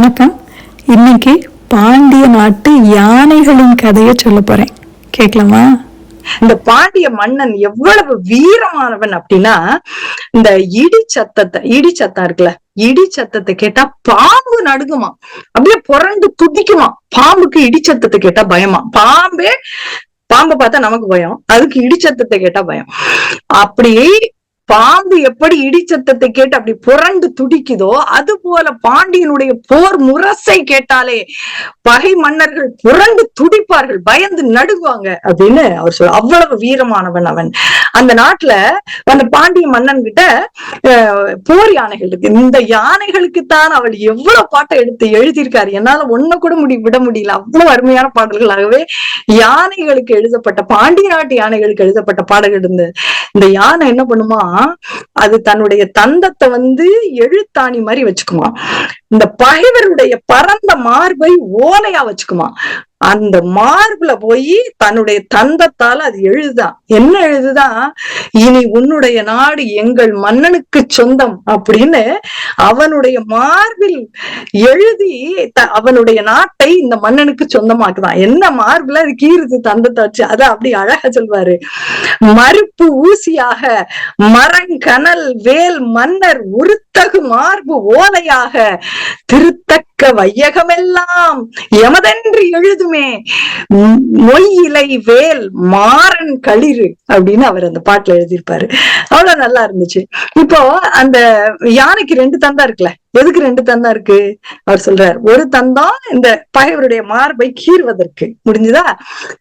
வணக்கம். இன்னைக்கு பாண்டிய நாட்டு யானைகளின் கதையை சொல்ல போறேன். கேட்கலாமா? இந்த பாண்டிய மன்னன் எவ்வளவு வீரமானவன் அப்படின்னா இந்த இடி சத்தத்தை இடி சத்தம் இருக்குல்ல இடி சத்தத்தை கேட்டா பாம்பு நடுங்குமா அப்படியே புரண்டு துடிக்குமா பாம்புக்கு இடி சத்தத்தை கேட்டா பயமா பாம்பே பாம்பை பார்த்தா நமக்கு பயம். அதுக்கு இடி சத்தத்தை கேட்டா பயம். அப்படி பாம்பு எப்படி இடிச்சத்தத்தை கேட்டு அப்படி புரண்டு துடிக்குதோ அது போல பாண்டியனுடைய போர் முரசை கேட்டாலே பகை மன்னர்கள் புரண்டு துடிப்பார்கள் பயந்து நடுவாங்க அப்படின்னு அவர் சொல்ல அவ்வளவு வீரமானவன் அவன். அந்த நாட்டுல அந்த பாண்டிய மன்னன் கிட்ட அஹ், போர் யானைகள் இருக்கு. இந்த யானைகளுக்குத்தான் அவள் எவ்வளவு பாட்டை எடுத்து எழுதியிருக்காரு. என்னால ஒண்ணு கூட முடி விட முடியல. அவ்வளவு அருமையான பாடல்களாகவே யானைகளுக்கு எழுதப்பட்ட பாண்டிய நாட்டு யானைகளுக்கு எழுதப்பட்ட பாடல்கள் இருந்து இந்த யானை என்ன பண்ணுமா அது தன்னுடைய தந்தத்தை வந்து எழுத்தாணி மாதிரி வச்சுக்குமா. இந்த பகைவருடைய பரந்த மார்பை ஓலையா வச்சுக்குமா. அந்த மார்புல போய் தன்னுடைய தந்தத்தால அது எழுதுதான் என்ன எழுதுதான் இனி உன்னுடைய நாடு எங்கள் மன்னனுக்கு சொந்தம் அப்படின்னு அவனுடைய மார்பில் எழுதி த- அவனுடைய நாட்டை இந்த மன்னனுக்கு சொந்தமாக்குதான். என்ன மார்புல அது கீறுது தந்தத்தை வச்சு? அதை அப்படி அழகா சொல்வாரு. மறுப்பு ஊசியாக மரங்கனல் வேல் மன்னர் உருத்தகு மார்பு ஓலையாக திருத்தக்க வையகமெல்லாம் எமதென்று எழுதும் மொய் இலைவேல் வேல் மாறன் களிறு அப்படின்னு அவர் அந்த பாட்டுல எழுதியிருப்பாரு. அவ்வளவு நல்லா இருந்துச்சு. இப்போ அந்த யானைக்கு ரெண்டு தந்தா இருக்குல்ல? எதுக்கு ரெண்டு தந்தம் இருக்கு? அவர் சொல்றார் ஒரு தந்தம் இந்த பகைவருடைய மார்பை கீறுவதற்கு. முடிஞ்சுதா?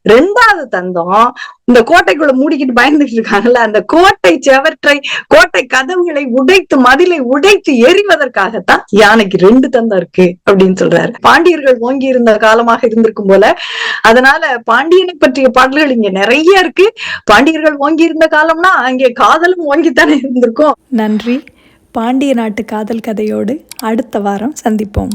ரெண்டாவது தந்தம் இந்த கோட்டைக்குள்ள மூடிக்கிட்டு பயந்துட்டு இருக்காங்கல்ல அந்த கோட்டை செவற்றை கோட்டை கதவுகளை உடைத்து மதிலை உடைத்து எறிவதற்காகத்தான் யானைக்கு ரெண்டு தந்தம் இருக்கு அப்படின்னு சொல்றாரு. பாண்டியர்கள் ஓங்கி இருந்த காலமாக இருந்திருக்கும் போல அதனால பாண்டியனை பற்றிய பாடல்கள் இங்க நிறைய இருக்கு. பாண்டியர்கள் ஓங்கி இருந்த காலம்னா அங்கே காதலும் ஓங்கித்தானே இருந்திருக்கும். நன்றி. பாண்டிய நாட்டு காதல் கதையோடு அடுத்த வாரம் சந்திப்போம்.